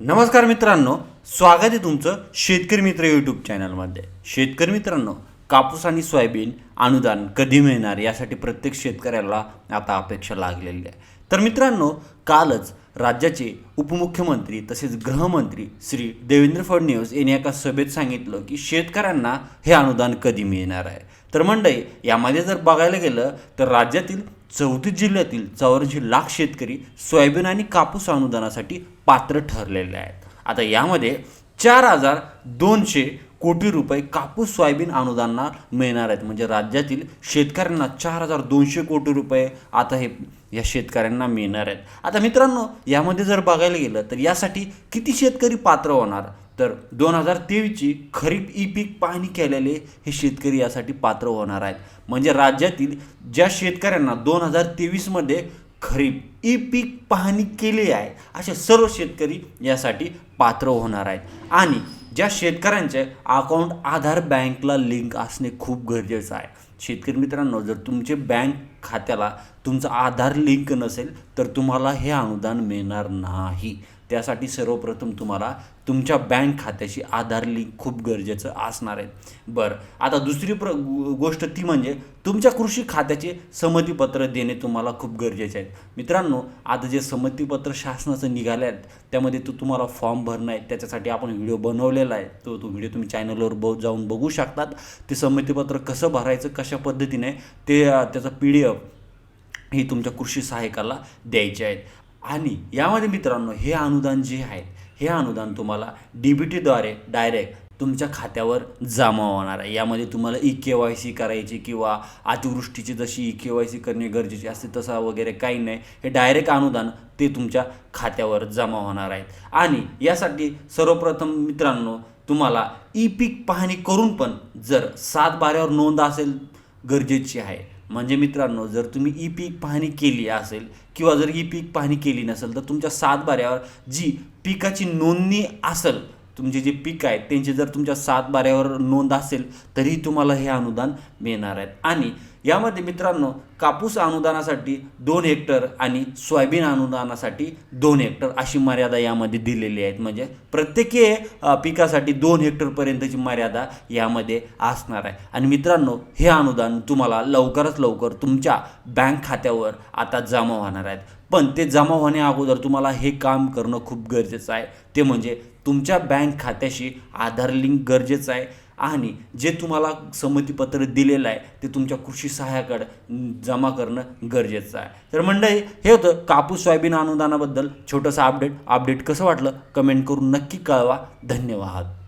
नमस्कार मित्रांनो स्वागत आहे तुमचं शेतकरी मित्र यूट्यूब चॅनलमध्ये शेतकरी मित्रांनो कापूस आणि सोयाबीन अनुदान कधी मिळणार यासाठी प्रत्येक शेतकऱ्याला आता अपेक्षा लागलेली आहे. तर मित्रांनो कालच राज्याचे उपमुख्यमंत्री तसेच गृहमंत्री श्री देवेंद्र फडणवीस यांनी एका सभेत सांगितलं की शेतकऱ्यांना हे अनुदान कधी मिळणार आहे. तर मंडई यामध्ये जर बघायला गेलं तर राज्यातील चौतीस जिल्ह्यातील चौऱ्याऐंशी लाख शेतकरी सोयाबीन आणि कापूस अनुदानासाठी पात्र ठरलेले आहेत. आता यामध्ये चार हजार दोनशे कोटी रुपये कापूस सोयाबीन अनुदानाला मिळणार आहेत. म्हणजे राज्यातील शेतकऱ्यांना चार हजार दोनशे कोटी रुपये आता हे या शेतकऱ्यांना मिळणार आहेत. आता मित्रांनो यामध्ये जर बघायला गेलं तर यासाठी किती शेतकरी पात्र होणार? तर दोन हजार तेवीसची खरीप ई पीक पाहणी केलेले हे शेतकरी यासाठी पात्र होणार आहेत. म्हणजे राज्यातील ज्या शेतकऱ्यांना दोन हजार तेवीसमध्ये खरीप ई पीक पाहणी केली आहे असे सर्व शेतकरी यासाठी पात्र होणार आहेत. आणि ज्या शेतकऱ्यांचे अकाउंट आधार बँकला लिंक असणे खूप गरजेचं आहे. शेतकरी मित्रांनो जर तुमचे बँक खात्याला तुमचं आधार लिंक नसेल तर तुम्हाला हे अनुदान मिळणार नाही. त्यासाठी सर्वप्रथम तुम्हाला तुमच्या बँक खात्याशी आधार लिंक खूप गरजेचं असणार आहे. बरं आता दुसरी प्र गोष्ट ती म्हणजे तुमच्या कृषी खात्याचे संमतीपत्र देणे तुम्हाला खूप गरजेचे आहे. मित्रांनो आता जे संमतीपत्र शासनाचं निघाले आहेत त्यामध्ये तो तुम्हाला फॉर्म भरणं आहे त्याच्यासाठी आपण व्हिडिओ बनवलेला आहे. तो तो व्हिडिओ तुम्ही चॅनलवर ब जाऊन बघू शकतात. ते संमतीपत्र कसं भरायचं कशा पद्धतीने ते त्याचं त्याचा पी डी एफ ही तुमच्या कृषी सहाय्यकाला द्यायचे आहेत. आणि यामध्ये मित्रांनो हे अनुदान जे आहे हे अनुदान तुम्हाला डी बी टीद्वारे डायरेक्ट तुमच्या खात्यावर जमा होणार आहे. यामध्ये तुम्हाला ई के वाय सी करायची किंवा अतिवृष्टीची जशी ई के वाय सी करणे गरजेचे असते तसा वगैरे काही नाही. हे डायरेक्ट अनुदान ते तुमच्या खात्यावर जमा होणार आहेत आणि यासाठी सर्वप्रथम मित्रांनो तुम्हाला ई पीक पाहणी करून पण जर सात बाऱ्यावर नोंद असेल गरजेची आहे म्हणजे मित्रांनो जर तुम्ही ई पीक पाहणी केली असेल किंवा जर ई पीक पाहणी केली नसेल तर तुमच्या सात बाऱ्यावर जी पिकाची नोंदणी असेल तुमचे जे पीक आहेत त्यांची जर तुमच्या सात बाऱ्यावर नोंद असेल तरी तुम्हाला हे अनुदान मिळणार आहेत. आणि यामध्ये मित्रांनो कापूस अनुदानासाठी दोन हेक्टर आणि सोयाबीन अनुदानासाठी दोन हेक्टर अशी मर्यादा यामध्ये दिलेली आहेत. म्हणजे प्रत्येकी पिकासाठी दोन हेक्टरपर्यंतची मर्यादा यामध्ये असणार आहे. आणि मित्रांनो हे अनुदान तुम्हाला लवकरच लवकर तुमच्या बँक खात्यावर आता जमा होणार आहेत. पण ते जमा होण्या अगोदर तुम्हाला हे काम करणं खूप गरजेचं आहे. ते म्हणजे तुमच्या बँक खात्याशी आधार लिंक गरजेचं आहे. आणि जे तुम्हाला संमतीपत्र दिलेलं आहे ते तुमच्या कृषी सहाय्याकडे जमा करणं गरजेचं आहे. तर मंडळी हे होतं कापूस सोयाबीन अनुदानाबद्दल छोटंसं अपडेट अपडेट कसं वाटलं? कमेंट करून नक्की कळवा. धन्यवाद.